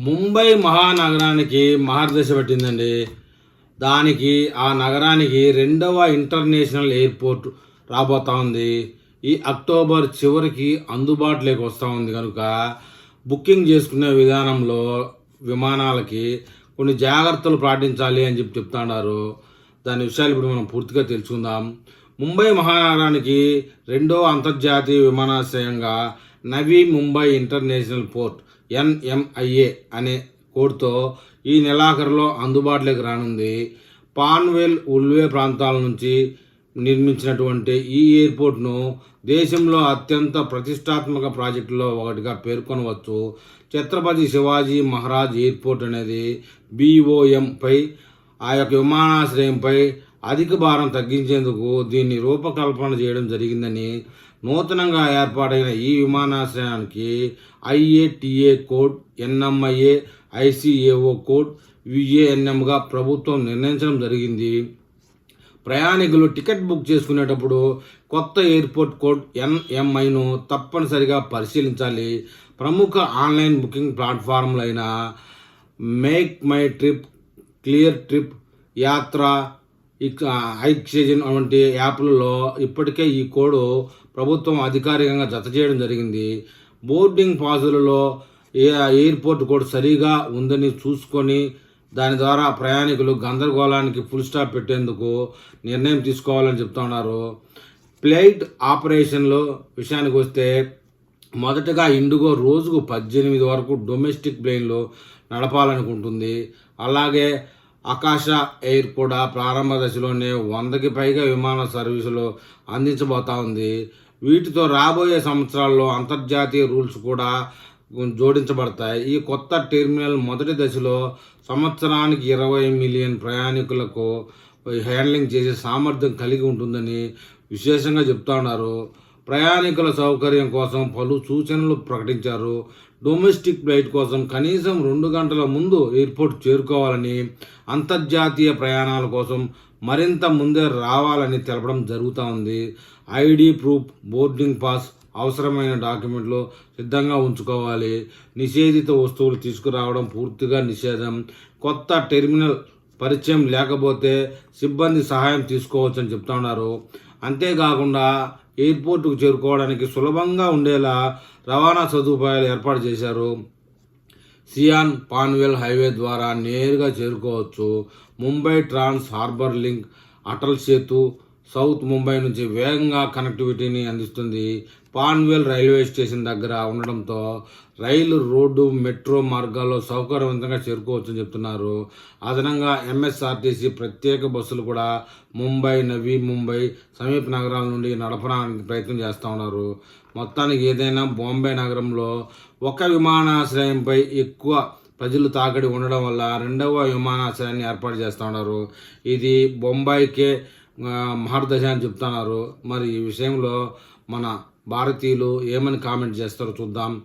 ముంబై మహానగరానికి మహర్దశ పట్టిందండి. దానికి ఆ నగరానికి రెండవ ఇంటర్నేషనల్ ఎయిర్పోర్ట్ రాబోతా ఉంది. ఈ అక్టోబర్ చివరికి అందుబాటులోకి వస్తూ ఉంది కనుక బుకింగ్ చేసుకునే విధానంలో విమానాలకి కొన్ని జాగ్రత్తలు పాటించాలి అని చెప్పి చెప్తున్నారు. దాని విషయాలు ఇప్పుడు మనం పూర్తిగా తెలుసుకుందాం. ముంబై మహానగరానికి రెండో అంతర్జాతీయ విమానాశ్రయంగా Navi Mumbai international port NMIA అనే కోడ్తో ఈ నెలాఖరులో అందుబాటులోకి రానుంది. పాన్వెల్ ఉల్వే ప్రాంతాల నుంచి నిర్మించినటువంటి ఈ ఎయిర్పోర్ట్ను దేశంలో అత్యంత ప్రతిష్టాత్మక ప్రాజెక్టులో ఒకటిగా పేర్కొనవచ్చు. ఛత్రపతి శివాజీ మహారాజ్ ఎయిర్పోర్ట్ అనేది బీఓఎంపై ఆ యొక్క విమానాశ్రయంపై అధిక భారం తగ్గించేందుకు దీన్ని రూపకల్పన చేయడం జరిగిందని నూతనంగా ఏర్పాటైన ఈ విమానాశ్రయానికి IATA code NMIA ICAO code విఏఎన్ఎంగా ప్రభుత్వం నిర్ణయించడం జరిగింది. ప్రయాణికులు టికెట్ బుక్ చేసుకునేటప్పుడు కొత్త ఎయిర్పోర్ట్ కోడ్ ఎన్ఎంఐను తప్పనిసరిగా పరిశీలించాలి. ప్రముఖ ఆన్లైన్ బుకింగ్ ప్లాట్ఫామ్లైన make my trip Cleartrip Yatra ఐక్సేజన్ వంటి యాప్లలో ఇప్పటికే ఈ కోడ్ ప్రభుత్వం అధికారికంగా జత చేయడం జరిగింది. బోర్డింగ్ పాసులలో ఏ ఎయిర్పోర్ట్ కోడ్ సరిగా ఉందని చూసుకొని దాని ద్వారా ప్రయాణికులు గందరగోళానికి ఫుల్ స్టాప్ పెట్టేందుకు నిర్ణయం తీసుకోవాలని చెప్తున్నారు ఫ్లైట్ ఆపరేషన్లు విషయానికి వస్తే మొదటగా ఇండిగో రోజుకు పద్దెనిమిది వరకు డొమెస్టిక్ ప్లేన్లు నడపాలనుకుంటుంది. అలాగే ఆకాశ ఎయిర్ కూడా ప్రారంభ దశలోనే వందకి పైగా విమాన సర్వీసులు అందించబోతా ఉంది. వీటితో రాబోయే సంవత్సరాల్లో అంతర్జాతీయ రూల్స్ కూడా జోడించబడతాయి. ఈ కొత్త టెర్మినల్ మొదటి దశలో సంవత్సరానికి ఇరవై మిలియన్ ప్రయాణికులకు హ్యాండ్లింగ్ చేసే సామర్థ్యం కలిగి ఉంటుందని విశేషంగా చెప్తా ఉన్నారు. ప్రయాణికుల సౌకర్యం కోసం పలు సూచనలు ప్రకటించారు. డొమెస్టిక్ ఫ్లైట్ కోసం కనీసం రెండు గంటల ముందు ఎయిర్పోర్ట్ చేరుకోవాలని అంతర్జాతీయ ప్రయాణాల కోసం మరింత ముందే రావాలని తెలపడం జరుగుతూ ఉంది. ఐడి ప్రూఫ్ బోర్డింగ్ పాస్ అవసరమైన డాక్యుమెంట్లు సిద్ధంగా ఉంచుకోవాలి. నిషేధిత వస్తువులు తీసుకురావడం పూర్తిగా నిషేధం. కొత్త టెర్మినల్ పరిచయం లేకపోతే సిబ్బంది సహాయం తీసుకోవచ్చని చెప్తున్నారు. అంతేకాకుండా ఎయిర్పోర్టుకు చేరుకోవడానికి సులభంగా ఉండేలా రవాణా సదుపాయాలు ఏర్పాటు చేశారు. సియాన్ పాన్వెల్ హైవే ద్వారా నేరుగా చేరుకోవచ్చు. Mumbai trans harbour link Atal Setu south Mumbai నుంచి వేగంగా కనెక్టివిటీని అందిస్తుంది. పాన్వేల్ రైల్వే స్టేషన్ దగ్గర ఉండడంతో రైలు రోడ్డు మెట్రో మార్గాల్లో సౌకర్యవంతంగా చేరుకోవచ్చని చెప్తున్నారు. అదనంగా ఎంఎస్ఆర్టీసీ ప్రత్యేక బస్సులు కూడా ముంబై నవీ ముంబై సమీప నగరాల నుండి నడపడానికి ప్రయత్నం చేస్తూ ఉన్నారు. మొత్తానికి ఏదైనా బాంబే నగరంలో ఒక విమానాశ్రయంపై ఎక్కువ ప్రజలు తాకడి ఉండడం వల్ల రెండవ విమానాశ్రయాన్ని ఏర్పాటు చేస్తూ ఉన్నారు. ఇది బొంబాయికే మహర్దశ అని చెప్తున్నారు. మరి ఈ విషయంలో మన భారతీయులు ఏమని కామెంట్ చేస్తారో చూద్దాం.